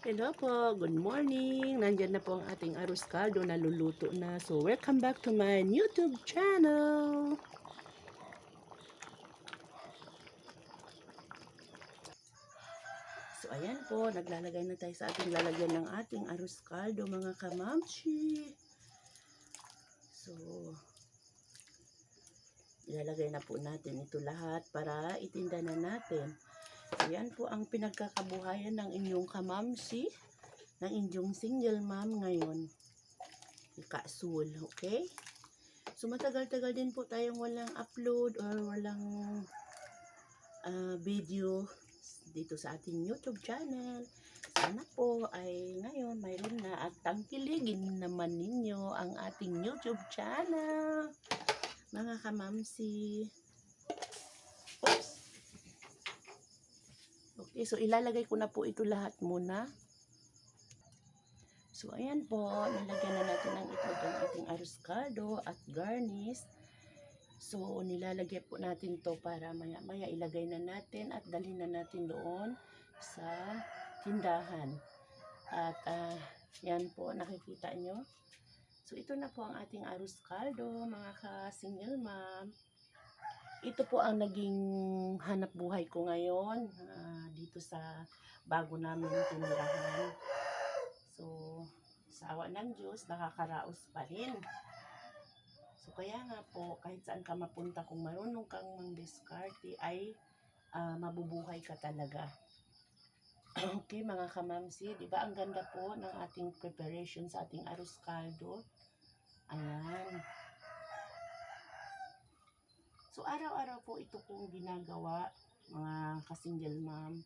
Hello po, good morning. Nandyan na po ang ating arroz caldo na luluto na. So, welcome back to my YouTube channel. So, ayan po, naglalagay na tayo sa ating lalagyan ng ating arroz caldo, mga kamamchi. So, ilalagay na po natin ito lahat para itinda na natin. So, yan po ang pinagkakabuhayan ng inyong kamamsi, ng inyong single mom ngayon. Ikasul, okay? So, matagal-tagal din po tayong walang upload or walang ah, video dito sa ating YouTube channel. Sana po ay ngayon mayroon na at tangkiligin naman ninyo ang ating YouTube channel. Mga kamamsi. Oops. Okay, so ilalagay ko na po ito lahat muna. So, ayan po, nilagyan na natin ng itlog ang ating arroz caldo at garnish. So, nilalagay po natin to para maya-maya ilagay na natin at dalhin na natin doon sa tindahan. At ah, yan po, nakikita nyo. So, ito na po ang ating arroz caldo, mga ka-single mom. Ito po ang naging hanap buhay ko ngayon ah, dito sa bago namin tinirahan. So, sa awa ng Diyos, nakakaraos pa rin. So, kaya nga po, kahit saan ka mapunta, kung marunong kang mang-discarte, ay ah, mabubuhay ka talaga. okay, mga kamamsi, di ba ang ganda po ng ating preparation sa ating arroz caldo? Ayan. So, araw-araw po ito kong ginagawa, mga kasingle mom.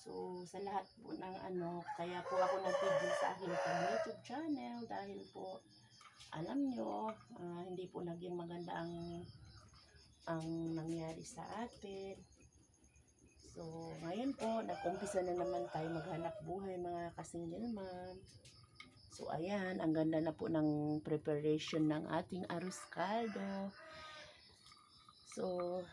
So, sa lahat po ng ano, kaya po ako nagtigil sa pang YouTube channel dahil po, alam nyo, ah, hindi po naging maganda ang ang nangyari sa atin. So, ngayon po, nag-umpisa na naman tayo maghanap buhay mga kasingle mom. So, ayan, ang ganda na po ng preparation ng ating arroz caldo. So,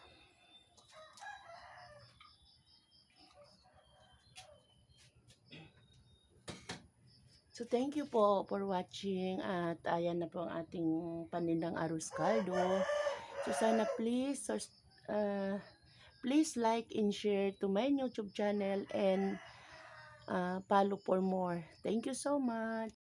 So, thank you po for watching at ayan na po ang ating panindang arroz caldo. So, sana please, uh, please like and share to my YouTube channel and uh, follow for more. Thank you so much.